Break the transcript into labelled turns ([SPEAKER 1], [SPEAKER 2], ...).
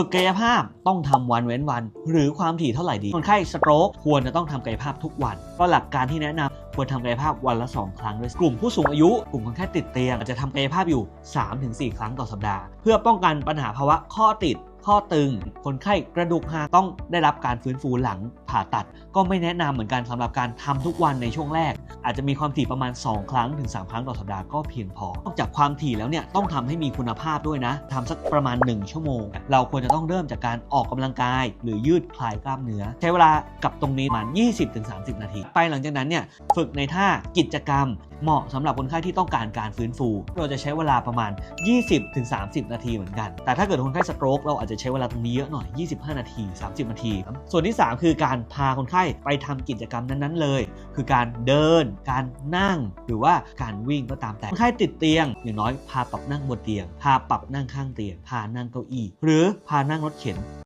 [SPEAKER 1] ฝึกกายภาพต้องทำวันเว้นวัน หรือความถี่เท่าไหร่ดี คนไข้สโตรกควรจะต้องทำกายภาพทุกวัน ก็หลักการที่แนะนำควรทำกายภาพวันละ 2 ครั้งด้วยกลุ่มผู้สูงอายุ กลุ่มคนไข้ติดเตียงจจะทำกายภาพอยู่ 3-4 ครั้งต่อสัปดาห์ เพื่อป้องกันปัญหาภาวะข้อติด ข้อตึง คนไข้กระดูกหักต้องได้รับการฟื้นฟูหลังผ่าตัด ก็ไม่แนะนำเหมือนกันสำหรับการทำทุกวันในช่วงแรก อาจจะมีความถี่ประมาณ 2 ครั้งถึง 3 ครั้งต่อสัปดาห์ก็เพียงพอนอกจากความถี่แล้วเนี่ยต้องทำให้มีคุณภาพด้วยนะทำสักประมาณ 1 ชั่วโมง เราควรจะต้องเริ่มจากการออกกำลังกาย หรือยืดคลายกล้ามเนื้อ ใช้เวลากับตรงนี้ประมาณ 20-30 นาที ไปหลังจากนั้นเนี่ยฝึกในท่ากิจกรรมเหมาะสำหรับคนไข้ที่ต้องการการฟื้นฟู เราจะใช้เวลาประมาณ 20-30 นาทีเหมือนกัน แต่ถ้าเกิดคนไข้สโตรกเราอาจจะใช้เวลาตรงนี้เยอะหน่อย 25 นาที 30 นาที ส่วนที่ 3 คือการพาคนไข้ไปทำกิจกรรมนั้นๆเลย คือการเดิน การนั่ง หรือว่าการวิ่งก็ตามแต่คนไข้ติดเตียง อย่างน้อยพาปรับนั่งบนเตียง พาปรับนั่งข้างเตียง พานั่งเก้าอี้ หรือพานั่งรถเข็น